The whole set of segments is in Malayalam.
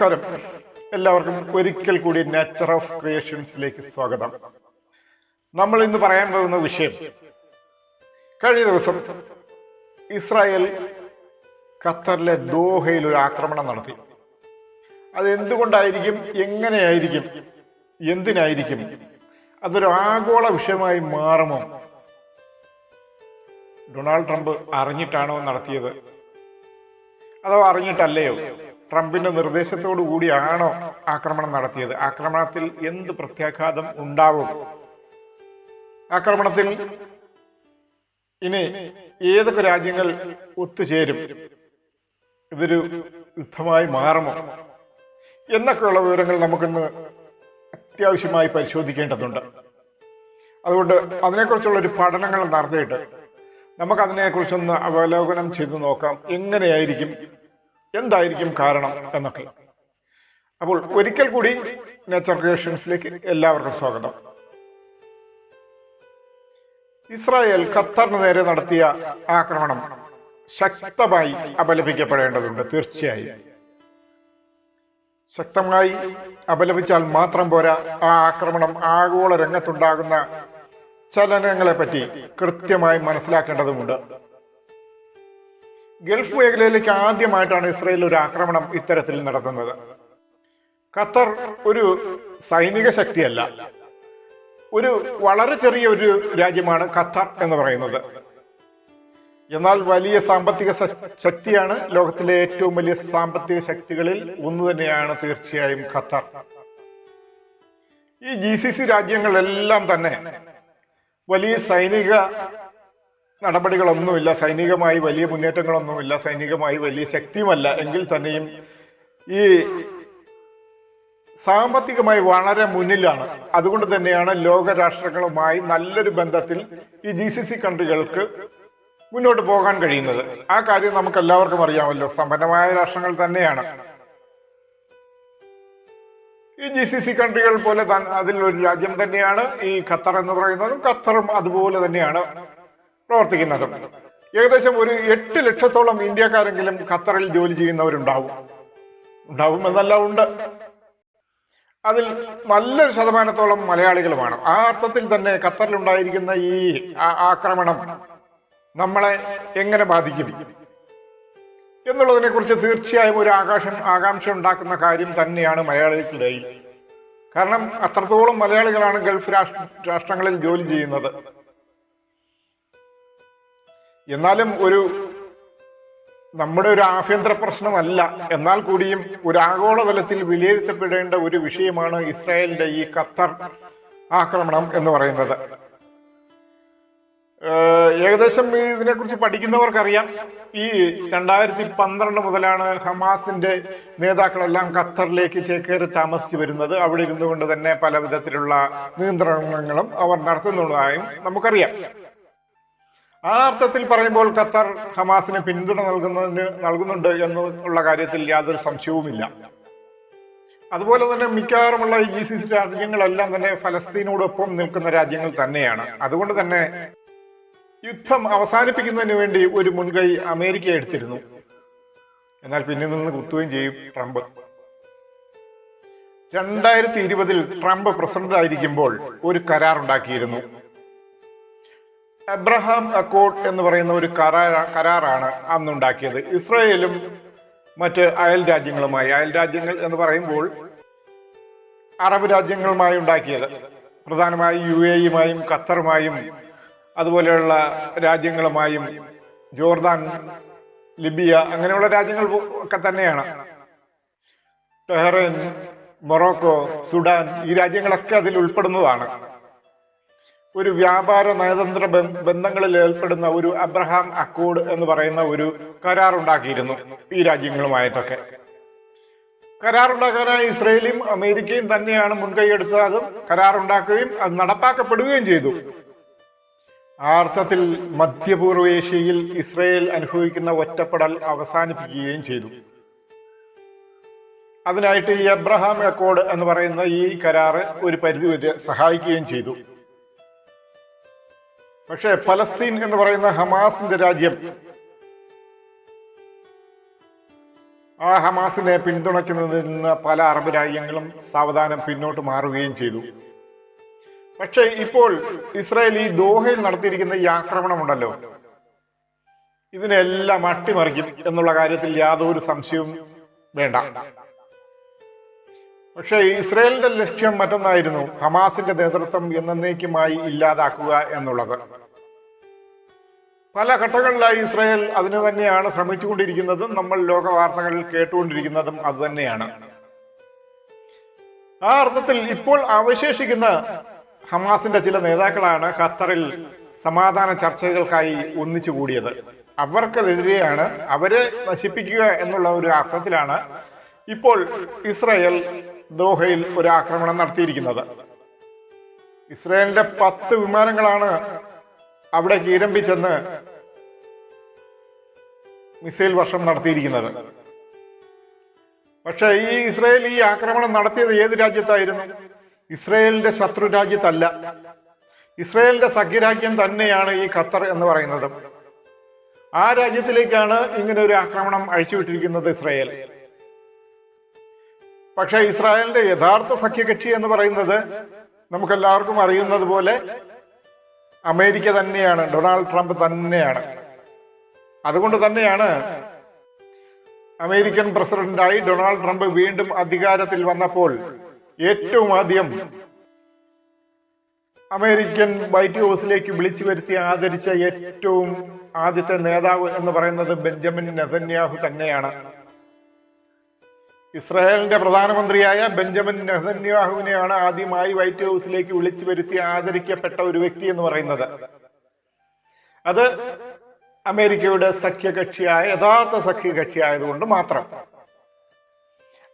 നമസ്കാരം. എല്ലാവർക്കും ഒരിക്കൽ കൂടി നേച്ചർ ഓഫ് ക്രിയേഷൻസിലേക്ക് സ്വാഗതം. നമ്മൾ ഇന്ന് പറയാൻ പോകുന്ന വിഷയം കഴിഞ്ഞ ദിവസം ഇസ്രായേൽ ഖത്തറിലെ ദോഹയിൽ ഒരു ആക്രമണം നടത്തി. അത് എന്തുകൊണ്ടായിരിക്കും എങ്ങനെയായിരിക്കും എന്തിനായിരിക്കും അതൊരു ആഗോള വിഷയമായി മാറുമോ? ഡൊണാൾഡ് ട്രംപ് അറിഞ്ഞിട്ടാണോ നടത്തിയത്? അതോ അറിഞ്ഞിട്ടല്ലയോ? ട്രംപിന്റെ നിർദ്ദേശത്തോടു കൂടിയാണോ ആക്രമണം നടത്തിയത്? ആക്രമണത്തിൽ എന്ത് പ്രത്യാഘാതം ഉണ്ടാവും? ആക്രമണത്തിൽ ഇനി ഏതൊക്കെ രാജ്യങ്ങൾ ഒത്തുചേരും? ഇതൊരു യുദ്ധമായി മാറുമോ? എന്നൊക്കെയുള്ള വിവരങ്ങൾ നമുക്കിന്ന് അത്യാവശ്യമായി പരിശോധിക്കേണ്ടതുണ്ട്. അതുകൊണ്ട് അതിനെക്കുറിച്ചുള്ള ഒരു പഠനങ്ങൾ നടത്തിയിട്ട് നമുക്ക് അതിനെക്കുറിച്ചൊന്ന് അവലോകനം ചെയ്തു നോക്കാം. എങ്ങനെയായിരിക്കും എന്തായിരിക്കും കാരണം എന്നൊക്കെ. അപ്പോൾ ഒരിക്കൽ കൂടി നേച്ചർ ക്രിയേഷൻസിലേക്ക് എല്ലാവർക്കും സ്വാഗതം. ഇസ്രായേൽ ഖത്തറിന് നേരെ നടത്തിയ ആക്രമണം ശക്തമായി അപലപിക്കപ്പെടേണ്ടതുണ്ട് തീർച്ചയായും. ശക്തമായി അപലപിച്ചാൽ മാത്രം പോരാ ആ ആക്രമണം ആഗോള രംഗത്തുണ്ടാകുന്ന ചലനങ്ങളെ പറ്റി കൃത്യമായി മനസ്സിലാക്കേണ്ടതുമുണ്ട്. ഗൾഫ് മേഖലയിലേക്ക് ആദ്യമായിട്ടാണ് ഇസ്രയേൽ ഒരു ആക്രമണം ഇത്തരത്തിൽ നടത്തുന്നത്. ഖത്തർ ഒരു സൈനിക ശക്തിയല്ല. ഒരു വളരെ ചെറിയ ഒരു രാജ്യമാണ് ഖത്തർ എന്ന് പറയുന്നത്. എന്നാൽ വലിയ സാമ്പത്തിക ശക്തിയാണ് ലോകത്തിലെ ഏറ്റവും വലിയ സാമ്പത്തിക ശക്തികളിൽ ഒന്ന് തന്നെയാണ് തീർച്ചയായും ഖത്തർ. ഈ ജി സി സി രാജ്യങ്ങളെല്ലാം തന്നെ വലിയ സൈനിക നടപടികളൊന്നുമില്ല സൈനികമായി വലിയ മുന്നേറ്റങ്ങളൊന്നുമില്ല സൈനികമായി വലിയ ശക്തിയുമല്ല. എങ്കിൽ തന്നെയും ഈ സാമ്പത്തികമായി വളരെ മുന്നിലാണ്. അതുകൊണ്ട് തന്നെയാണ് ലോക രാഷ്ട്രങ്ങളുമായി നല്ലൊരു ബന്ധത്തിൽ ഈ ജി സി സി കൺട്രികൾക്ക് മുന്നോട്ട് പോകാൻ കഴിയുന്നത്. ആ കാര്യം നമുക്ക് എല്ലാവർക്കും അറിയാമല്ലോ. സമ്പന്നമായ രാഷ്ട്രങ്ങൾ തന്നെയാണ്. ഈ ജി സി സി കൺട്രികൾ പോലെ അതിൽ ഒരു രാജ്യം തന്നെയാണ്. ഈ ഖത്തർ എന്ന് പറയുന്നതും ഖത്തറും അതുപോലെ തന്നെയാണ്. പ്രവർത്തിക്കുന്നതും. ഏകദേശം ഒരു എട്ട് ലക്ഷത്തോളം ഇന്ത്യക്കാരെങ്കിലും ഖത്തറിൽ ജോലി ചെയ്യുന്നവരുണ്ടാവും. ഉണ്ടാവും എന്നല്ല ഉണ്ട്. അതിൽ നല്ലൊരു ശതമാനത്തോളം മലയാളികളുമാണ്. ആ അർത്ഥത്തിൽ തന്നെ ഖത്തറിൽ ഉണ്ടായിരിക്കുന്ന ഈ ആക്രമണം നമ്മളെ എങ്ങനെ ബാധിക്കും? എന്നുള്ളതിനെ കുറിച്ച് തീർച്ചയായും ഒരു ആകാശം ആകാംക്ഷ ഉണ്ടാക്കുന്ന കാര്യം തന്നെയാണ് മലയാളികൾക്കിടയിൽ കാരണം അത്രത്തോളം മലയാളികളാണ് ഗൾഫ് രാഷ്ട്ര രാഷ്ട്രങ്ങളിൽ ജോലി ചെയ്യുന്നത്. എന്നാലും ഒരു നമ്മുടെ ഒരു ആഭ്യന്തര പ്രശ്നമല്ല. എന്നാൽ കൂടിയും ഒരു ആഗോളതലത്തിൽ വിലയിരുത്തപ്പെടേണ്ട ഒരു വിഷയമാണ് ഇസ്രായേലിന്റെ ഈ ഖത്തർ ആക്രമണം എന്ന് പറയുന്നത്. ഏകദേശം ഇതിനെക്കുറിച്ച് പഠിക്കുന്നവർക്കറിയാം. ഈ രണ്ടായിരത്തി പന്ത്രണ്ട് മുതലാണ് ഹമാസിന്റെ നേതാക്കളെല്ലാം ഖത്തറിലേക്ക് ചേക്കേറി താമസിച്ചു വരുന്നത്. അവിടെ ഇരുന്നുകൊണ്ട് തന്നെ പല വിധത്തിലുള്ള നിയന്ത്രണങ്ങളും അവർ നടത്തുന്നതായും നമുക്കറിയാം. ആ അർത്ഥത്തിൽ പറയുമ്പോൾ ഖത്തർ ഹമാസിന് പിന്തുണ നൽകുന്നതിന് നൽകുന്നുണ്ട് എന്നുള്ള കാര്യത്തിൽ യാതൊരു സംശയവുമില്ല. അതുപോലെ തന്നെ മിക്കവാറുമുള്ള ഈ സി സി രാജ്യങ്ങളെല്ലാം തന്നെ ഫലസ്തീനോടൊപ്പം നിൽക്കുന്ന രാജ്യങ്ങൾ തന്നെയാണ്. അതുകൊണ്ട് തന്നെ യുദ്ധം അവസാനിപ്പിക്കുന്നതിന് വേണ്ടി ഒരു മുൻകൈ അമേരിക്ക എടുത്തിരുന്നു. എന്നാൽ പിന്നിൽ നിന്ന് കുത്തുകയും ചെയ്യും ട്രംപ്. രണ്ടായിരത്തി ഇരുപതിൽ ട്രംപ് പ്രസിഡന്റ് ആയിരിക്കുമ്പോൾ ഒരു കരാർ ഉണ്ടാക്കിയിരുന്നു എബ്രഹാം അക്കോർഡ് എന്ന് പറയുന്ന ഒരു കരാർ കരാറാണ് അന്നുണ്ടാക്കിയത്. ഇസ്രയേലും മറ്റ് അയൽ രാജ്യങ്ങളുമായി അയൽ രാജ്യങ്ങൾ എന്ന് പറയുമ്പോൾ അറബ് രാജ്യങ്ങളുമായി ഉണ്ടാക്കിയത്. പ്രധാനമായി യു എയുമായും ഖത്തറുമായും അതുപോലെയുള്ള രാജ്യങ്ങളുമായും ജോർദാൻ ലിബിയ അങ്ങനെയുള്ള രാജ്യങ്ങൾ ഒക്കെ തന്നെയാണ്. ടെഹറൻ മൊറോക്കോ സുഡാൻ ഈ രാജ്യങ്ങളൊക്കെ അതിൽ ഉൾപ്പെടുന്നതാണ്. ഒരു വ്യാപാര നയതന്ത്ര ബന്ധങ്ങളിൽ ഏർപ്പെടുന്ന ഒരു അബ്രഹാം അക്കോഡ് എന്ന് പറയുന്ന ഒരു കരാർ ഉണ്ടാക്കിയിരുന്നു ഈ രാജ്യങ്ങളുമായിട്ടൊക്കെ. കരാറുണ്ടാക്കാനായി ഇസ്രയേലും അമേരിക്കയും തന്നെയാണ് മുൻകൈയെടുത്തത്. കരാറുണ്ടാക്കുകയും അത് നടപ്പാക്കപ്പെടുകയും ചെയ്തു. ആ അർത്ഥത്തിൽ മധ്യപൂർവേഷ്യയിൽ ഇസ്രയേൽ അനുഭവിക്കുന്ന ഒറ്റപ്പെടൽ അവസാനിപ്പിക്കുകയും ചെയ്തു. അതിനായിട്ട് ഈ അബ്രഹാം അക്കോഡ് എന്ന് പറയുന്ന ഈ കരാറ് ഒരു പരിധിവരെ സഹായിക്കുകയും ചെയ്തു. പക്ഷേ ഫലസ്തീൻ എന്ന് പറയുന്ന ഹമാസിന്റെ രാജ്യം. ആ ഹമാസിനെ പിന്തുണയ്ക്കുന്നതിൽ നിന്ന് പല അറബ് രാജ്യങ്ങളും സാവധാനം പിന്നോട്ട് മാറുകയും ചെയ്തു. പക്ഷേ ഇപ്പോൾ ഇസ്രായേൽ ഈ ദോഹയിൽ നടത്തിയിരിക്കുന്ന ഈ ആക്രമണമുണ്ടല്ലോ. ഇതിനെല്ലാം അട്ടിമറിക്കും എന്നുള്ള കാര്യത്തിൽ യാതൊരു സംശയവും വേണ്ട. പക്ഷേ ഇസ്രായേലിന്റെ ലക്ഷ്യം മറ്റൊന്നായിരുന്നു ഹമാസിന്റെ നേതൃത്വം എന്നേക്കുമായി ഇല്ലാതാക്കുക എന്നുള്ളത്. പല ഘട്ടങ്ങളിലായി ഇസ്രായേൽ അതിനു തന്നെയാണ് ശ്രമിച്ചുകൊണ്ടിരിക്കുന്നതും നമ്മൾ ലോക വാർത്തകളിൽ കേട്ടുകൊണ്ടിരിക്കുന്നതും അത് തന്നെയാണ്. ആ അർത്ഥത്തിൽ ഇപ്പോൾ അവശേഷിക്കുന്ന ഹമാസിന്റെ ചില നേതാക്കളാണ് ഖത്തറിൽ സമാധാന ചർച്ചകൾക്കായി ഒന്നിച്ചു കൂടിയത്. അവർക്കെതിരെയാണ് അവരെ നശിപ്പിക്കുക എന്നുള്ള ഒരു അർത്ഥത്തിലാണ് ഇപ്പോൾ ഇസ്രായേൽ ദോഹയിൽ ഒരു ആക്രമണം നടത്തിയിരിക്കുന്നത്. ഇസ്രായേലിന്റെ പത്ത് വിമാനങ്ങളാണ് അവിടേക്ക് ചെന്ന് മിസൈൽ വർഷം നടത്തിയിരിക്കുന്നത്. പക്ഷെ ഈ ഇസ്രായേൽ ഈ ആക്രമണം നടത്തിയത് ഏത് രാജ്യത്തായിരുന്നു? ഇസ്രായേലിന്റെ ശത്രു രാജ്യത്തല്ല. ഇസ്രായേലിന്റെ സഖ്യരാജ്യം തന്നെയാണ് ഈ ഖത്തർ എന്ന് പറയുന്നത്. ആ രാജ്യത്തിലേക്കാണ് ഇങ്ങനെ ഒരു ആക്രമണം അഴിച്ചുവിട്ടിരിക്കുന്നത് ഇസ്രായേൽ. പക്ഷെ ഇസ്രായേലിന്റെ യഥാർത്ഥ സഖ്യകക്ഷി എന്ന് പറയുന്നത് നമുക്കെല്ലാവർക്കും അറിയുന്നത് പോലെ അമേരിക്ക തന്നെയാണ് ഡൊണാൾഡ് ട്രംപ് തന്നെയാണ്. അതുകൊണ്ട് തന്നെയാണ് അമേരിക്കൻ പ്രസിഡന്റായി ഡൊണാൾഡ് ട്രംപ് വീണ്ടും അധികാരത്തിൽ വന്നപ്പോൾ ഏറ്റവും ആദ്യം അമേരിക്കൻ വൈറ്റ് ഹൗസിലേക്ക് വിളിച്ചു വരുത്തി ആദരിച്ച ഏറ്റവും ആദ്യത്തെ നേതാവ് എന്ന് പറയുന്നത് ബെഞ്ചമിൻ നെതന്യാഹു തന്നെയാണ്. ഇസ്രായേലിന്റെ പ്രധാനമന്ത്രിയായ ബെഞ്ചമിൻ നെഹന്യാഹുവിനെയാണ് ആദ്യമായി വൈറ്റ് ഹൗസിലേക്ക് വിളിച്ചു വരുത്തി ആദരിക്കപ്പെട്ട ഒരു വ്യക്തി എന്ന് പറയുന്നത്. അത് അമേരിക്കയുടെ സഖ്യകക്ഷിയായ യഥാർത്ഥ സഖ്യകക്ഷിയായതുകൊണ്ട് മാത്രം.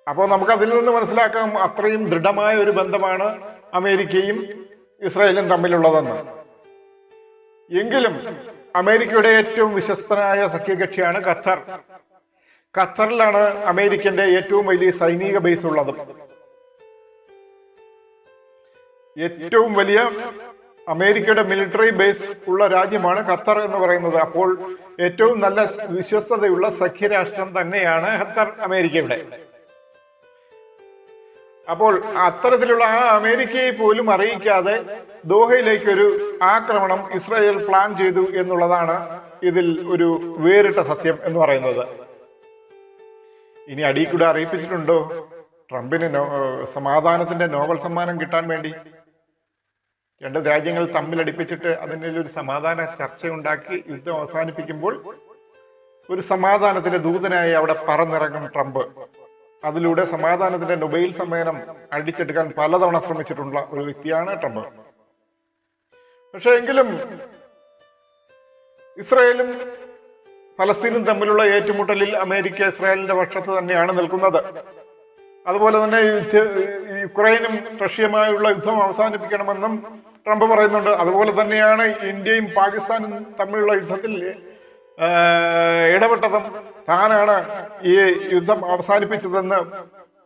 അപ്പോൾ നമുക്ക് അതിൽ നിന്ന് മനസ്സിലാക്കാം അത്രയും ദൃഢമായ ഒരു ബന്ധമാണ് അമേരിക്കയും ഇസ്രായേലും തമ്മിലുള്ളതെന്ന്. എങ്കിലും അമേരിക്കയുടെ ഏറ്റവും വിശ്വസ്തനായ സഖ്യകക്ഷിയാണ് ഖത്തർ. ഖത്തറിലാണ് അമേരിക്കന്റെ ഏറ്റവും വലിയ സൈനിക ബേസ് ഉള്ളത്. ഏറ്റവും വലിയ അമേരിക്കയുടെ മിലിറ്ററി ബേസ് ഉള്ള രാജ്യമാണ് ഖത്തർ എന്ന് പറയുന്നത്. അപ്പോൾ ഏറ്റവും നല്ല വിശ്വസ്തതയുള്ള സഖ്യരാഷ്ട്രം തന്നെയാണ് ഖത്തർ അമേരിക്കയുടെ. അപ്പോൾ അത്തരത്തിലുള്ള ആ അമേരിക്കയെ പോലും അറിയിക്കാതെ ദോഹയിലേക്ക് ഒരു ആക്രമണം ഇസ്രായേൽ പ്ലാൻ ചെയ്തു എന്നുള്ളതാണ് ഇതിൽ ഒരു വേറിട്ട സത്യം എന്ന് പറയുന്നത്. ഇനി അടിയിൽ കൂടെ അറിയിപ്പിച്ചിട്ടുണ്ടോ? ട്രംപിന് സമാധാനത്തിന്റെ നോബൽ സമ്മാനം കിട്ടാൻ വേണ്ടി. രണ്ട് രാജ്യങ്ങൾ തമ്മിലടിപ്പിച്ചിട്ട് അതിന്റെ ഒരു സമാധാന ചർച്ച ഉണ്ടാക്കി യുദ്ധം അവസാനിപ്പിക്കുമ്പോൾ ഒരു സമാധാനത്തിന്റെ ദൂതനായി അവിടെ പറന്നിറങ്ങും ട്രംപ്. അതിലൂടെ സമാധാനത്തിന്റെ നൊബൈൽ സമ്മേളനം അടിച്ചെടുക്കാൻ പലതവണ ശ്രമിച്ചിട്ടുള്ള ഒരു വ്യക്തിയാണ് ട്രംപ്. പക്ഷെ എങ്കിലും ഇസ്രായേലും ഫലസ്തീനും തമ്മിലുള്ള ഏറ്റുമുട്ടലിൽ അമേരിക്ക ഇസ്രായേലിന്റെ പക്ഷത്ത് തന്നെയാണ് നിൽക്കുന്നത്. അതുപോലെ തന്നെ യുക്രൈനും റഷ്യയുമായുള്ള യുദ്ധം അവസാനിപ്പിക്കണമെന്നും ട്രംപ് പറയുന്നുണ്ട്. അതുപോലെ തന്നെയാണ് ഇന്ത്യയും പാകിസ്ഥാനും തമ്മിലുള്ള യുദ്ധത്തിൽ ഇടപെട്ടതും താനാണ് ഈ യുദ്ധം അവസാനിപ്പിച്ചതെന്ന്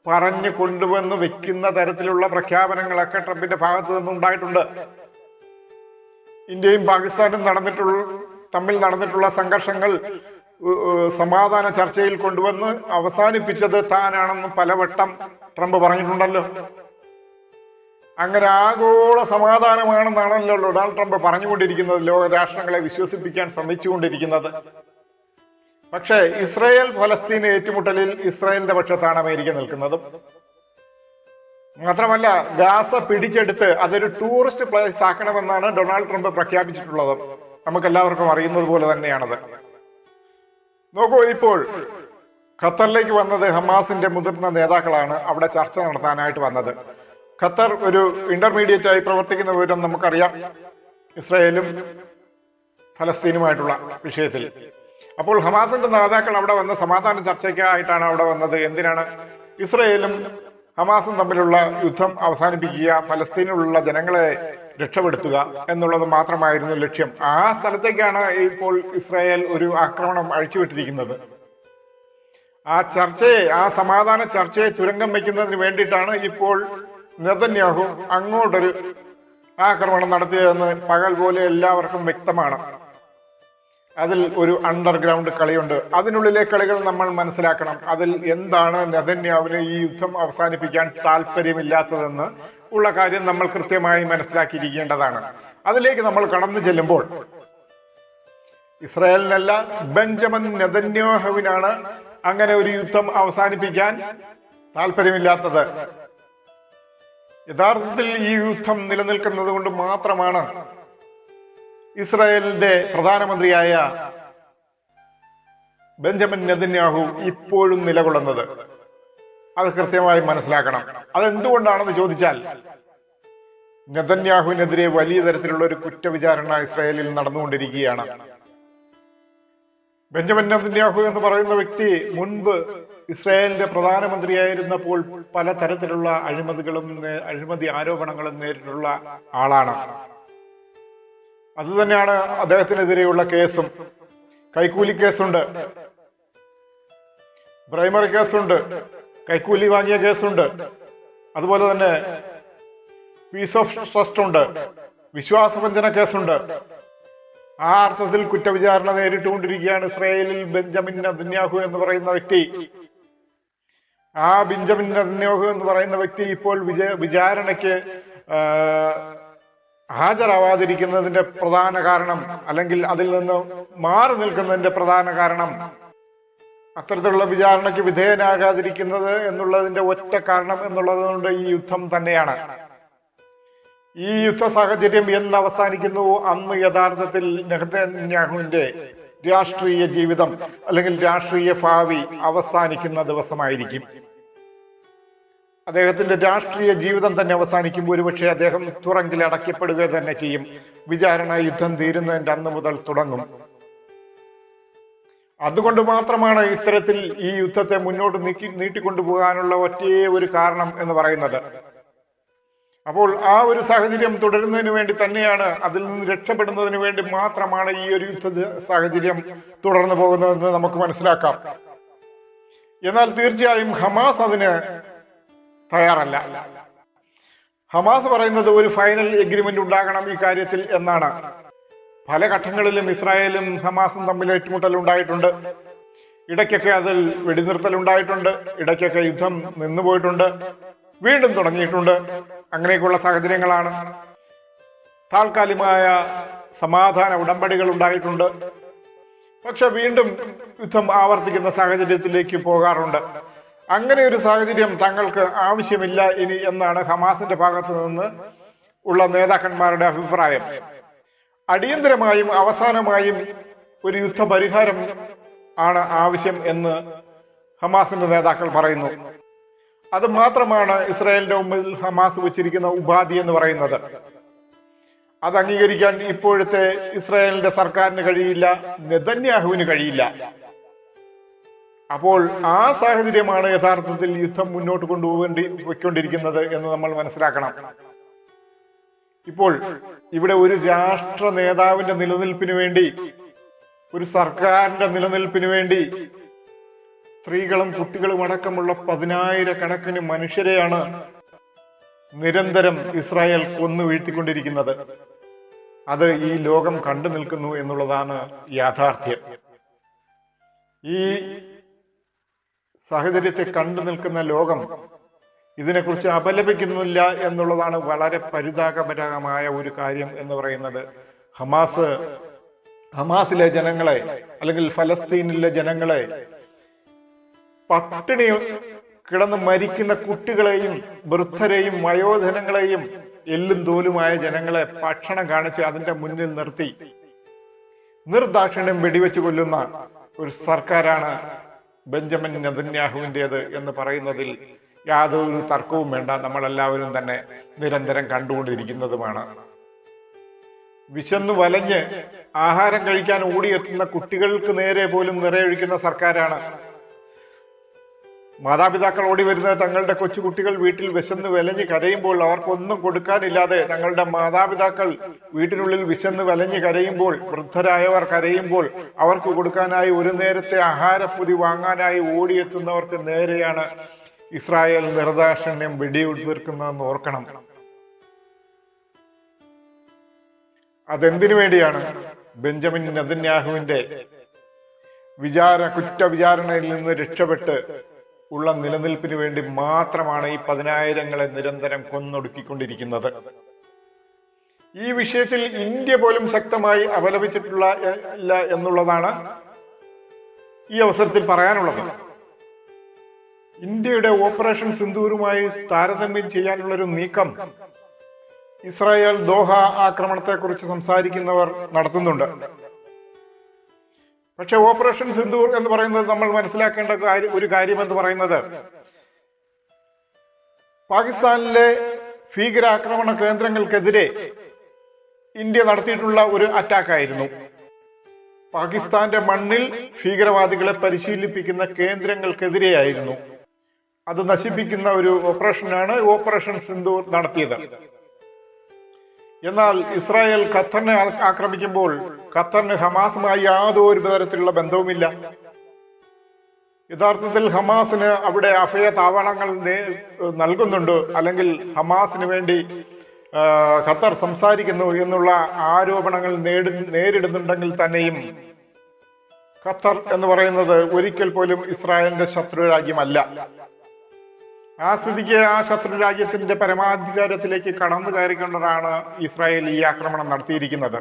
പറഞ്ഞു കൊണ്ടുവന്ന് വെക്കുന്ന തരത്തിലുള്ള പ്രഖ്യാപനങ്ങളൊക്കെ ട്രംപിന്റെ ഭാഗത്തു നിന്നുണ്ടായിട്ടുണ്ട്. ഇന്ത്യയും പാകിസ്ഥാനും നടന്നിട്ടുള്ള തമ്മിൽ നടന്നിട്ടുള്ള സംഘർഷങ്ങൾ സമാധാന ചർച്ചയിൽ കൊണ്ടുവന്ന് അവസാനിപ്പിച്ചത് താനാണെന്ന് പലവട്ടം ട്രംപ് പറഞ്ഞിട്ടുണ്ടല്ലോ. അങ്ങനെ ആഗോള സമാധാനമാണെന്നാണല്ലോ ഡൊണാൾഡ് ട്രംപ് പറഞ്ഞുകൊണ്ടിരിക്കുന്നത് ലോക രാഷ്ട്രങ്ങളെ വിശ്വസിപ്പിക്കാൻ ശ്രമിച്ചുകൊണ്ടിരിക്കുന്നത്. പക്ഷേ ഇസ്രായേൽ ഫലസ്തീൻ ഏറ്റുമുട്ടലിൽ ഇസ്രായേലിന്റെ പക്ഷത്താണ് അമേരിക്ക നിൽക്കുന്നതും. മാത്രമല്ല ഗാസ പിടിച്ചെടുത്ത് അതൊരു ടൂറിസ്റ്റ് പ്ലേസ് ആക്കണമെന്നാണ് ഡൊണാൾഡ് ട്രംപ് പ്രഖ്യാപിച്ചിട്ടുള്ളത്. നമുക്ക് എല്ലാവർക്കും അറിയുന്നത് പോലെ തന്നെയാണത്. നോക്കൂ ഇപ്പോൾ ഖത്തറിലേക്ക് വന്നത് ഹമാസിന്റെ മുതിർന്ന നേതാക്കളാണ് അവിടെ ചർച്ച നടത്താനായിട്ട് വന്നത്. ഖത്തർ ഒരു ഇന്റർമീഡിയറ്റ് ആയി പ്രവർത്തിക്കുന്ന വിവരം നമുക്കറിയാം ഇസ്രയേലും ഫലസ്തീനുമായിട്ടുള്ള വിഷയത്തിൽ. അപ്പോൾ ഹമാസിന്റെ നേതാക്കൾ അവിടെ വന്ന് സമാധാന ചർച്ചയ്ക്കായിട്ടാണ് അവിടെ വന്നത്. എന്തിനാണ്? ഇസ്രയേലും ഹമാസും തമ്മിലുള്ള യുദ്ധം അവസാനിപ്പിക്കുക ഫലസ്തീനിലുള്ള ജനങ്ങളെ രക്ഷപ്പെടുത്തുക എന്നുള്ളത് മാത്രമായിരുന്നു ലക്ഷ്യം. ആ സ്ഥലത്തേക്കാണ് ഇപ്പോൾ ഇസ്രായേൽ ഒരു ആക്രമണം അഴിച്ചുവിട്ടിരിക്കുന്നത്. ആ ചർച്ചയെ ആ സമാധാന ചർച്ചയെ തുരങ്കം വയ്ക്കുന്നതിന് വേണ്ടിയിട്ടാണ് ഇപ്പോൾ നെതന്യാഹു അങ്ങോട്ടൊരു ആക്രമണം നടത്തിയതെന്ന് പകൽ പോലെ എല്ലാവർക്കും വ്യക്തമാണ്. അതിൽ ഒരു അണ്ടർഗ്രൗണ്ട് കളിയുണ്ട്. അതിനുള്ളിലെ കളികൾ നമ്മൾ മനസ്സിലാക്കണം. അതിൽ എന്താണ് നെതന്യാവിന് ഈ യുദ്ധം അവസാനിപ്പിക്കാൻ താല്പര്യമില്ലാത്തതെന്ന് ഉള്ള കാര്യം നമ്മൾ കൃത്യമായി മനസ്സിലാക്കിയിരിക്കേണ്ടതാണ്. അതിലേക്ക് നമ്മൾ കടന്നു ചെല്ലുമ്പോൾ ഇസ്രായേലിനല്ല ബെഞ്ചമിൻ നെതന്യാഹുവിനാണ് അങ്ങനെ ഒരു യുദ്ധം അവസാനിപ്പിക്കാൻ താല്പര്യമില്ലാത്തത് യഥാർത്ഥത്തിൽ ഈ യുദ്ധം നിലനിൽക്കുന്നത് കൊണ്ട് മാത്രമാണ് ഇസ്രായേലിന്റെ പ്രധാനമന്ത്രിയായ ബെഞ്ചമിൻ നെതന്യാഹു ഇപ്പോഴും നിലകൊള്ളുന്നത്. അത് കൃത്യമായി മനസ്സിലാക്കണം. അതെന്തുകൊണ്ടാണെന്ന് ചോദിച്ചാൽ നെതന്യാഹുവിനെതിരെ വലിയ തരത്തിലുള്ള ഒരു കുറ്റവിചാരണ ഇസ്രായേലിൽ നടന്നുകൊണ്ടിരിക്കുകയാണ്. ബെഞ്ചമിൻ നെതന്യാഹു എന്ന് പറയുന്ന വ്യക്തി മുൻപ് ഇസ്രായേലിന്റെ പ്രധാനമന്ത്രിയായിരുന്നപ്പോൾ പല തരത്തിലുള്ള അഴിമതികളും അഴിമതി ആരോപണങ്ങളും നേരിട്ടുള്ള ആളാണ്. അതുതന്നെയാണ് അദ്ദേഹത്തിനെതിരെയുള്ള കേസും. കൈക്കൂലി കേസുണ്ട്. പ്രൈമറി കേസുണ്ട്. കൈക്കൂലി വാങ്ങിയ കേസുണ്ട്. അതുപോലെ തന്നെ പീസ് ഓഫ് ട്രസ്റ്റ് ഉണ്ട്. വിശ്വാസവഞ്ചന കേസുണ്ട്. ആ അർത്ഥത്തിൽ കുറ്റവിചാരണ നേരിട്ടുകൊണ്ടിരിക്കുകയാണ് ഇസ്രായേലിൽ ബെഞ്ചമിൻ നദന്യാഹു എന്ന് പറയുന്ന വ്യക്തി. ആ ബെഞ്ചമിൻ നദന്യാഹു എന്ന് പറയുന്ന വ്യക്തി ഇപ്പോൾ വിചാരണയ്ക്ക് ഹാജരാവാതിരിക്കുന്നതിന്റെ പ്രധാന കാരണം അല്ലെങ്കിൽ അതിൽ നിന്ന് മാറി നിൽക്കുന്നതിന്റെ പ്രധാന കാരണം അത്തരത്തിലുള്ള വിചാരണയ്ക്ക് വിധേയനാകാതിരിക്കുന്നത് എന്നുള്ളതിന്റെ ഒറ്റ കാരണം എന്നുള്ളത് കൊണ്ട് ഈ യുദ്ധം തന്നെയാണ്. ഈ യുദ്ധ സാഹചര്യം എന്ന് അവസാനിക്കുന്നു. അന്ന് യഥാർത്ഥത്തിൽ നെഹ്തന്യാഹുവിന്റെ രാഷ്ട്രീയ ജീവിതം അല്ലെങ്കിൽ രാഷ്ട്രീയ ഭാവി അവസാനിക്കുന്ന ദിവസമായിരിക്കും. അദ്ദേഹത്തിന്റെ രാഷ്ട്രീയ ജീവിതം തന്നെ അവസാനിക്കുമ്പോൾ ഒരുപക്ഷെ അദ്ദേഹം തുറങ്കിൽ അടയ്ക്കപ്പെടുക തന്നെ ചെയ്യും. വിചാരണ യുദ്ധം തീരുന്നതിന്റെ അന്ന് മുതൽ തുടങ്ങും. അതുകൊണ്ട് മാത്രമാണ് ഇത്തരത്തിൽ ഈ യുദ്ധത്തെ മുന്നോട്ട് നീക്കി നീട്ടിക്കൊണ്ടുപോകാനുള്ള ഒറ്റേ ഒരു കാരണം എന്ന് പറയുന്നത്. അപ്പോൾ ആ ഒരു സാഹചര്യം തുടരുന്നതിന് വേണ്ടി തന്നെയാണ് അതിൽ നിന്ന് രക്ഷപ്പെടുന്നതിന് വേണ്ടി മാത്രമാണ് ഈ ഒരു യുദ്ധ സാഹചര്യം തുടർന്നു പോകുന്നതെന്ന് നമുക്ക് മനസ്സിലാക്കാം. എന്നാൽ തീർച്ചയായും ഹമാസ് അതിന് തയ്യാറല്ല. ഹമാസ് പറയുന്നത് ഒരു ഫൈനൽ എഗ്രിമെന്റ് ഉണ്ടാകണം ഈ കാര്യത്തിൽ എന്നാണ്. പല ഘട്ടങ്ങളിലും ഇസ്രായേലും ഹമാസും തമ്മിൽ ഏറ്റുമുട്ടൽ ഉണ്ടായിട്ടുണ്ട്. ഇടയ്ക്കൊക്കെ അതിൽ വെടിനിർത്തൽ ഉണ്ടായിട്ടുണ്ട്. ഇടയ്ക്കൊക്കെ യുദ്ധം നിന്നുപോയിട്ടുണ്ട് വീണ്ടും തുടങ്ങിയിട്ടുണ്ട്. അങ്ങനെയൊക്കെയുള്ള സാഹചര്യങ്ങളാണ്. താൽക്കാലികമായ സമാധാന ഉടമ്പടികൾ ഉണ്ടായിട്ടുണ്ട്. പക്ഷെ വീണ്ടും യുദ്ധം ആവർത്തിക്കുന്ന സാഹചര്യത്തിലേക്ക് പോകാറുണ്ട്. അങ്ങനെ ഒരു സാഹചര്യം തങ്ങൾക്ക് ആവശ്യമില്ല ഇനി എന്നാണ് ഹമാസിന്റെ ഭാഗത്തു നിന്ന് ഉള്ള നേതാക്കന്മാരുടെ അഭിപ്രായം. അടിയന്തരമായും അവസാനമായും ഒരു യുദ്ധ പരിഹാരം ആണ് ആവശ്യം എന്ന് ഹമാസിന്റെ നേതാക്കൾ പറയുന്നു. അത് മാത്രമാണ് ഇസ്രായേലിന്റെ മുമ്പിൽ ഹമാസ് വെച്ചിരിക്കുന്ന ഉപാധി എന്ന് പറയുന്നത്. അത് അംഗീകരിക്കാൻ ഇപ്പോഴത്തെ ഇസ്രായേലിന്റെ സർക്കാരിന് കഴിയില്ല നെതന്യാഹുവിന് കഴിയില്ല. അപ്പോൾ ആ സാഹചര്യമാണ് യഥാർത്ഥത്തിൽ യുദ്ധം മുന്നോട്ട് കൊണ്ടുപോകേണ്ടി പോയിക്കൊണ്ടിരിക്കുന്നത് എന്ന് നമ്മൾ മനസ്സിലാക്കണം. ഇപ്പോൾ ഇവിടെ ഒരു രാഷ്ട്ര നേതാവിന്റെ നിലനിൽപ്പിന് വേണ്ടി ഒരു സർക്കാരിന്റെ നിലനിൽപ്പിന് വേണ്ടി സ്ത്രീകളും കുട്ടികളും അടക്കമുള്ള പതിനായിരക്കണക്കിന് മനുഷ്യരെയാണ് നിരന്തരം ഇസ്രായേൽ കൊന്നു വീഴ്ത്തിക്കൊണ്ടിരിക്കുന്നത്. അത് ഈ ലോകം കണ്ടു നിൽക്കുന്നു എന്നുള്ളതാണ് യാഥാർത്ഥ്യം. ഈ സാഹചര്യത്തെ കണ്ടു നിൽക്കുന്ന ലോകം ഇതിനെക്കുറിച്ച് അപലപിക്കുന്നില്ല എന്നുള്ളതാണ് വളരെ പരിതാപകരമായ ഒരു കാര്യം എന്ന് പറയുന്നത്. ഹമാസ് ഹമാസിലെ ജനങ്ങളെ അല്ലെങ്കിൽ ഫലസ്തീനിലെ ജനങ്ങളെ പട്ടിണി കിടന്ന് മരിക്കുന്ന കുട്ടികളെയും വൃദ്ധരെയും വയോധനങ്ങളെയും എല്ലും തോലുമായ ജനങ്ങളെ ഭക്ഷണം കാണിച്ച് അതിന്റെ മുന്നിൽ നിർത്തി. നിർദാക്ഷിണ്യം വെടിവെച്ച് കൊല്ലുന്ന ഒരു സർക്കാരാണ് ബെഞ്ചമിൻ നെതന്യാഹുവിന്റെത് എന്ന് പറയുന്നതിൽ യാതൊരു തർക്കവും വേണ്ട. നമ്മളെല്ലാവരും തന്നെ നിരന്തരം കണ്ടുകൊണ്ടിരിക്കുന്നതുമാണ്. വിശന്നു വലഞ്ഞ് ആഹാരം കഴിക്കാൻ ഓടിയെത്തുന്ന കുട്ടികൾക്ക് നേരെ പോലും നിറയൊഴിക്കുന്ന സർക്കാരാണ്. മാതാപിതാക്കൾ ഓടി വരുന്നത് തങ്ങളുടെ കൊച്ചുകുട്ടികൾ വീട്ടിൽ വിശന്ന് വലഞ്ഞ് കരയുമ്പോൾ അവർക്കൊന്നും കൊടുക്കാനില്ലാതെ തങ്ങളുടെ മാതാപിതാക്കൾ വീട്ടിനുള്ളിൽ വിശന്ന് വലഞ്ഞ് കരയുമ്പോൾ വൃദ്ധരായവർ കരയുമ്പോൾ അവർക്ക് കൊടുക്കാനായി ഒരു നേരത്തെ ആഹാരപ്പൊതി വാങ്ങാനായി ഓടിയെത്തുന്നവർക്ക് നേരെയാണ് ഇസ്രായേൽ നിർദാക്ഷിണ്യം വെടിയുതിർക്കുന്നതെന്ന് ഓർക്കണം. അതെന്തിനു വേണ്ടിയാണ് ബെഞ്ചമിൻ നദന്യാഹുവിന്റെ വിചാര കുറ്റവിചാരണയിൽ നിന്ന് രക്ഷപ്പെട്ട് ഉള്ള നിലനിൽപ്പിന് വേണ്ടി മാത്രമാണ് ഈ പതിനായിരങ്ങളെ നിരന്തരം കൊന്നൊടുക്കിക്കൊണ്ടിരിക്കുന്നത്. ഈ വിഷയത്തിൽ ഇന്ത്യ പോലും ശക്തമായി അപലപിച്ചിട്ടുള്ള ഇല്ല എന്നുള്ളതാണ് ഈ അവസരത്തിൽ പറയാനുള്ളത്. ഇന്ത്യയുടെ ഓപ്പറേഷൻ സിന്ധൂരുമായി താരതമ്യം ചെയ്യാനുള്ള ഒരു നീക്കം. ഇസ്രായേൽ ദോഹ ആക്രമണത്തെ കുറിച്ച് സംസാരിക്കുന്നവർ നടത്തുന്നുണ്ട്. പക്ഷെ ഓപ്പറേഷൻ സിന്ധൂർ എന്ന് പറയുന്നത് നമ്മൾ മനസ്സിലാക്കേണ്ട ഒരു കാര്യം എന്ന് പറയുന്നത് പാകിസ്ഥാനിലെ ഭീകരാക്രമണ കേന്ദ്രങ്ങൾക്കെതിരെ ഇന്ത്യ നടത്തിയിട്ടുള്ള ഒരു അറ്റാക്ക് ആയിരുന്നു പാകിസ്ഥാന്റെ മണ്ണിൽ ഭീകരവാദികളെ പരിശീലിപ്പിക്കുന്ന കേന്ദ്രങ്ങൾക്കെതിരെയായിരുന്നു. അത് നശിപ്പിക്കുന്ന ഒരു ഓപ്പറേഷനാണ് ഓപ്പറേഷൻ സിന്ധു നടത്തിയത്. എന്നാൽ ഇസ്രായേൽ ഖത്തറിനെ ആക്രമിക്കുമ്പോൾ ഖത്തറിന് ഹമാസുമായി യാതൊരു തരത്തിലുള്ള ബന്ധവുമില്ല. യഥാർത്ഥത്തിൽ ഹമാസിന് അവിടെ അഭയ താവളങ്ങൾ നൽകുന്നുണ്ട്. അല്ലെങ്കിൽ ഹമാസിന് വേണ്ടി ഖത്തർ സംസാരിക്കുന്നു എന്നുള്ള ആരോപണങ്ങൾ നേരിടുന്നുണ്ടെങ്കിൽ തന്നെയും ഖത്തർ എന്ന് പറയുന്നത് ഒരിക്കൽ പോലും ഇസ്രായേലിന്റെ ശത്രു രാജ്യമല്ല ആ സ്ഥിതിക്ക് ആ ശത്രു രാജ്യത്തിന്റെ പരമാധികാരത്തിലേക്ക് കടന്നു കയറിക്കൊണ്ടാണ് ഇസ്രായേൽ ഈ ആക്രമണം നടത്തിയിരിക്കുന്നത്.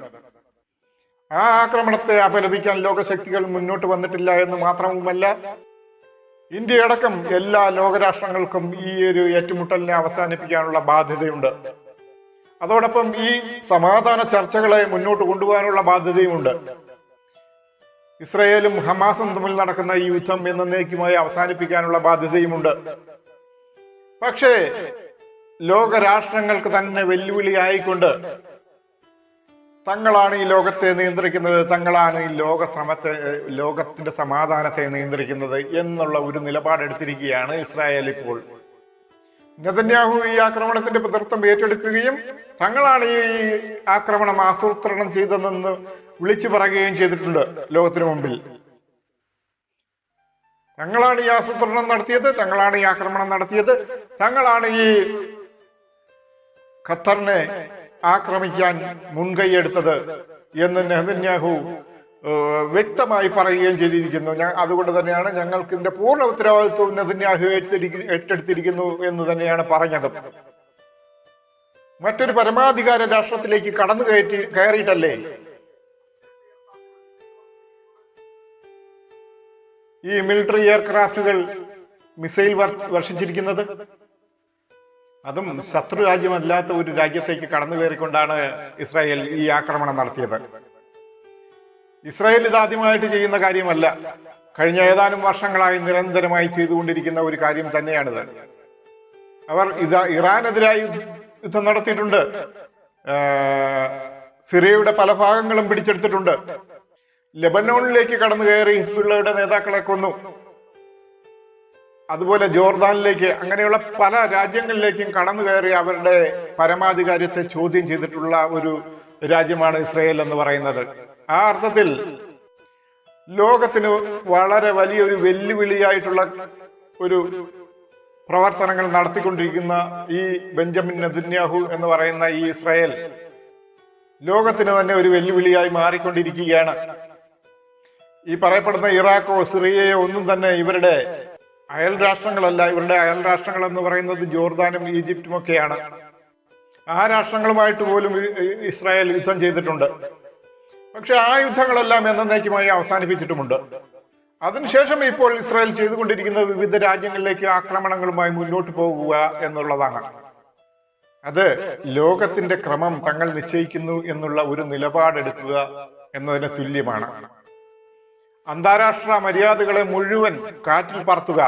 ആ ആക്രമണത്തെ അപലപിക്കാൻ ലോകശക്തികൾ മുന്നോട്ട് വന്നിട്ടില്ല എന്ന് മാത്രവുമല്ല ഇന്ത്യയടക്കം എല്ലാ ലോകരാഷ്ട്രങ്ങൾക്കും ഈ ഒരു ഏറ്റുമുട്ടലിനെ അവസാനിപ്പിക്കാനുള്ള ബാധ്യതയുണ്ട്. അതോടൊപ്പം ഈ സമാധാന ചർച്ചകളെ മുന്നോട്ട് കൊണ്ടുപോകാനുള്ള ബാധ്യതയുമുണ്ട്. ഇസ്രയേലും ഹമാസും തമ്മിൽ നടക്കുന്ന ഈ യുദ്ധം എന്നേക്കുമായി അവസാനിപ്പിക്കാനുള്ള ബാധ്യതയുമുണ്ട്. പക്ഷേ ലോകരാഷ്ട്രങ്ങൾക്ക് തന്നെ വെല്ലുവിളി ആയിക്കൊണ്ട് തങ്ങളാണ് ഈ ലോകത്തെ നിയന്ത്രിക്കുന്നത് തങ്ങളാണ് ഈ ലോക ശ്രമത്തെ ലോകത്തിന്റെ സമാധാനത്തെ നിയന്ത്രിക്കുന്നത് എന്നുള്ള ഒരു നിലപാടെടുത്തിരിക്കുകയാണ് ഇസ്രായേൽ ഇപ്പോൾ. നെതന്യാഹു ഈ ആക്രമണത്തിന്റെ പിതൃത്വം ഏറ്റെടുക്കുകയും തങ്ങളാണ് ഈ ആക്രമണം ആസൂത്രണം ചെയ്തതെന്ന് വിളിച്ചു പറയുകയും ചെയ്തിട്ടുണ്ട് ലോകത്തിനു മുമ്പിൽ. തങ്ങളാണ് ഈ ആസൂത്രണം നടത്തിയത് തങ്ങളാണ് ഈ ആക്രമണം നടത്തിയത് തങ്ങളാണ് ഈ ഖത്തറിനെ ആക്രമിക്കാൻ മുൻകൈയെടുത്തത് എന്ന് നെഹന്യാഹു വ്യക്തമായി പറയുകയും ചെയ്തിരിക്കുന്നു. അതുകൊണ്ട് തന്നെയാണ് ഞങ്ങൾക്ക് ഇതിന്റെ പൂർണ ഉത്തരവാദിത്വം നെതന്യാഹു ഏറ്റെടുത്തിരിക്കുന്നു എന്ന് തന്നെയാണ് പറഞ്ഞത്. മറ്റൊരു പരമാധികാര രാഷ്ട്രത്തിലേക്ക് കടന്നു കയറ്റി കയറിയിട്ടല്ലേ? ഈ മിലിറ്ററി എയർക്രാഫ്റ്റുകൾ മിസൈൽ വർ- വർഷിച്ചിരിക്കുന്നത്. അതും ശത്രു രാജ്യമല്ലാത്ത ഒരു രാജ്യത്തേക്ക് കടന്നു കയറിക്കൊണ്ടാണ് ഇസ്രായേൽ ഈ ആക്രമണം നടത്തിയത്. ഇസ്രായേൽ ഇത് ആദ്യമായിട്ട് ചെയ്യുന്ന കാര്യമല്ല. കഴിഞ്ഞ ഏതാനും വർഷങ്ങളായി നിരന്തരമായി ചെയ്തുകൊണ്ടിരിക്കുന്ന ഒരു കാര്യം തന്നെയാണിത്. അവർ ഇത് ഇറാനെതിരായി യുദ്ധം നടത്തിയിട്ടുണ്ട്. സിറിയയുടെ പല ഭാഗങ്ങളും പിടിച്ചെടുത്തിട്ടുണ്ട്. ലെബനോണിലേക്ക് കടന്നു കയറി ഹിസ്ബുള്ളയുടെ നേതാക്കളെ കൊന്നു. അതുപോലെ ജോർദാനിലേക്ക് അങ്ങനെയുള്ള പല രാജ്യങ്ങളിലേക്കും കടന്നു കയറി അവരുടെ പരമാധികാരത്തെ ചോദ്യം ചെയ്തിട്ടുള്ള ഒരു രാജ്യമാണ് ഇസ്രയേൽ എന്ന് പറയുന്നത്. ആ അർത്ഥത്തിൽ ലോകത്തിന് വളരെ വലിയൊരു വെല്ലുവിളിയായിട്ടുള്ള ഒരു പ്രവർത്തനങ്ങൾ നടത്തിക്കൊണ്ടിരിക്കുന്ന ഈ ബെഞ്ചമിൻ നദിന്യാഹു എന്ന് പറയുന്ന ഈ ഇസ്രായേൽ ലോകത്തിന് തന്നെ ഒരു വെല്ലുവിളിയായി മാറിക്കൊണ്ടിരിക്കുകയാണ്. ഈ പറയപ്പെടുന്ന ഇറാഖോ സിറിയയോ ഒന്നും തന്നെ ഇവരുടെ അയൽ രാഷ്ട്രങ്ങളല്ല. ഇവരുടെ അയൽ രാഷ്ട്രങ്ങൾ എന്ന് പറയുന്നത് ജോർദാനും ഈജിപ്തും ഒക്കെയാണ്. ആ രാഷ്ട്രങ്ങളുമായിട്ട് പോലും ഇസ്രായേൽ യുദ്ധം ചെയ്തിട്ടുണ്ട്. പക്ഷെ ആ യുദ്ധങ്ങളെല്ലാം എന്നേക്കുമായി അവസാനിപ്പിച്ചിട്ടുമുണ്ട്. അതിനുശേഷം ഇപ്പോൾ ഇസ്രായേൽ ചെയ്തുകൊണ്ടിരിക്കുന്ന വിവിധ രാജ്യങ്ങളിലേക്ക് ആക്രമണങ്ങളുമായി മുന്നോട്ട് പോകുക എന്നുള്ളതാണ്. അത് ലോകത്തിന്റെ ക്രമം തങ്ങൾ നിശ്ചയിക്കുന്നു എന്നുള്ള ഒരു നിലപാടെടുക്കുക എന്നതിന് തുല്യമാണ്. അന്താരാഷ്ട്ര മര്യാദകളെ മുഴുവൻ കാറ്റിൽ പറത്തുക.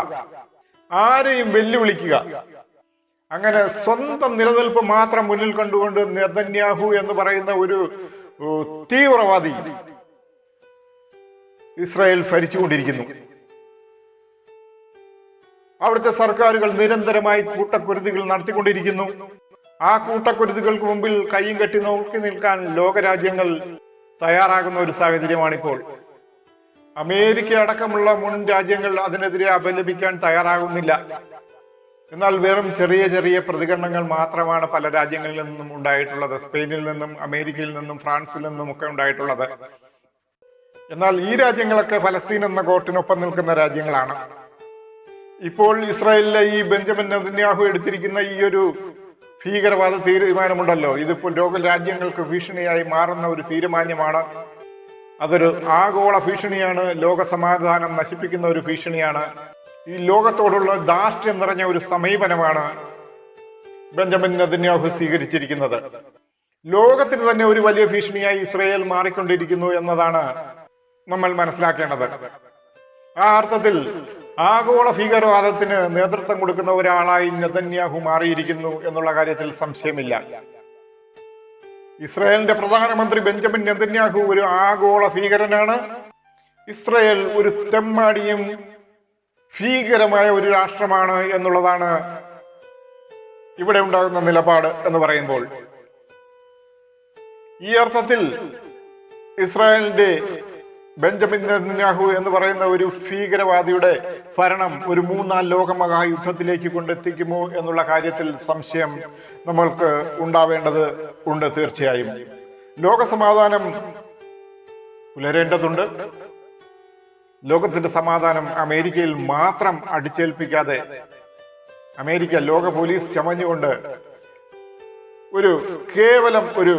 ആരെയും വെല്ലുവിളിക്കുക. അങ്ങനെ സ്വന്തം നിലനിൽപ്പ് മാത്രം മുന്നിൽ കണ്ടുകൊണ്ട് നെതന്യാഹു എന്ന് പറയുന്ന ഒരു തീവ്രവാദി ഇസ്രായേൽ ഭരിച്ചുകൊണ്ടിരിക്കുന്നു. അവിടുത്തെ സർക്കാരുകൾ നിരന്തരമായി കൂട്ടക്കുരുതികൾ നടത്തിക്കൊണ്ടിരിക്കുന്നു. ആ കൂട്ടക്കുരുതികൾക്ക് മുമ്പിൽ കൈയും കെട്ടി നോക്കി നിൽക്കാൻ ലോകരാജ്യങ്ങൾ തയ്യാറാകുന്ന ഒരു സാഹചര്യമാണിപ്പോൾ. അമേരിക്ക അടക്കമുള്ള മുൻ രാജ്യങ്ങൾ അതിനെതിരെ അപലപിക്കാൻ തയ്യാറാകുന്നില്ല. എന്നാൽ വെറും ചെറിയ ചെറിയ പ്രതികരണങ്ങൾ മാത്രമാണ് പല രാജ്യങ്ങളിൽ നിന്നും ഉണ്ടായിട്ടുള്ളത്. സ്പെയിനിൽ നിന്നും അമേരിക്കയിൽ നിന്നും ഫ്രാൻസിൽ നിന്നും ഒക്കെ ഉണ്ടായിട്ടുള്ളത്. എന്നാൽ ഈ രാജ്യങ്ങളൊക്കെ ഫലസ്തീൻ എന്ന കോട്ടിനൊപ്പം നിൽക്കുന്ന രാജ്യങ്ങളാണ്. ഇപ്പോൾ ഇസ്രായേലിലെ ഈ ബെഞ്ചമിൻ നെതന്യാഹു എടുത്തിരിക്കുന്ന ഈ ഒരു ഭീകരവാദ തീരുമാനമുണ്ടല്ലോ. ഇതിപ്പോൾ ലോക രാജ്യങ്ങൾക്ക് ഭീഷണിയായി മാറുന്ന ഒരു തീരുമാനമാണ് അതൊരു ആഗോള ഭീഷണിയാണ് ലോക സമാധാനം നശിപ്പിക്കുന്ന ഒരു ഭീഷണിയാണ്. ഈ ലോകത്തോടുള്ള ദാർഷ്ട്യം നിറഞ്ഞ ഒരു സമീപനമാണ് ബെഞ്ചമിൻ നെതന്യാഹു സ്വീകരിച്ചിരിക്കുന്നത്. ലോകത്തിന് തന്നെ ഒരു വലിയ ഭീഷണിയായി ഇസ്രയേൽ മാറിക്കൊണ്ടിരിക്കുന്നു എന്നതാണ് നമ്മൾ മനസ്സിലാക്കേണ്ടത്. ആ അർത്ഥത്തിൽ ആഗോള ഭീകരവാദത്തിന് നേതൃത്വം കൊടുക്കുന്ന ഒരാളായി നെതന്യാഹു മാറിയിരിക്കുന്നു എന്നുള്ള കാര്യത്തിൽ സംശയമില്ല. ഇസ്രായേലിന്റെ പ്രധാനമന്ത്രി ബെഞ്ചമിൻ നെതന്യാഹു ഒരു ആഗോള ഭീകരനാണ്. ഇസ്രായേൽ ഒരു തെമ്മാടിയും ഭീകരമായ ഒരു രാഷ്ട്രമാണ് എന്നുള്ളതാണ് ഇവിടെ ഉണ്ടാകുന്ന നിലപാട് എന്ന് പറയുമ്പോൾ. ഈ അർത്ഥത്തിൽ ഇസ്രായേലിന്റെ ബെഞ്ചമിൻ നെതന്യാഹു എന്ന് പറയുന്ന ഒരു ഭീകരവാദിയുടെ ഭരണം ഒരു മൂന്നാം ലോകമഹായുദ്ധത്തിലേക്ക് കൊണ്ടെത്തിക്കുമോ എന്നുള്ള കാര്യത്തിൽ സംശയം നമ്മൾക്ക് ഉണ്ടാവേണ്ടത് ഉണ്ട് തീർച്ചയായും. ലോകസമാധാനം പുലരേണ്ടതുണ്ട്. ലോകത്തിന്റെ സമാധാനം അമേരിക്കയിൽ മാത്രം അടിച്ചേൽപ്പിക്കാതെ അമേരിക്ക ലോക പോലീസ് ചമഞ്ഞുകൊണ്ട് ഒരു കേവലം ഒരു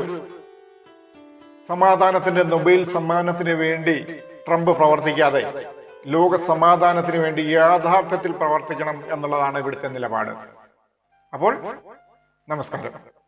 സമാധാനത്തിന്റെ നൊബേൽ സമ്മാനത്തിന് വേണ്ടി ട്രംപ് പ്രവർത്തിക്കാതെ ലോക സമാധാനത്തിന് വേണ്ടി യാഥാർത്ഥ്യത്തിൽ പ്രവർത്തിക്കണം എന്നുള്ളതാണ് ഇവിടുത്തെ നിലപാട്. അപ്പോൾ നമസ്കാരം.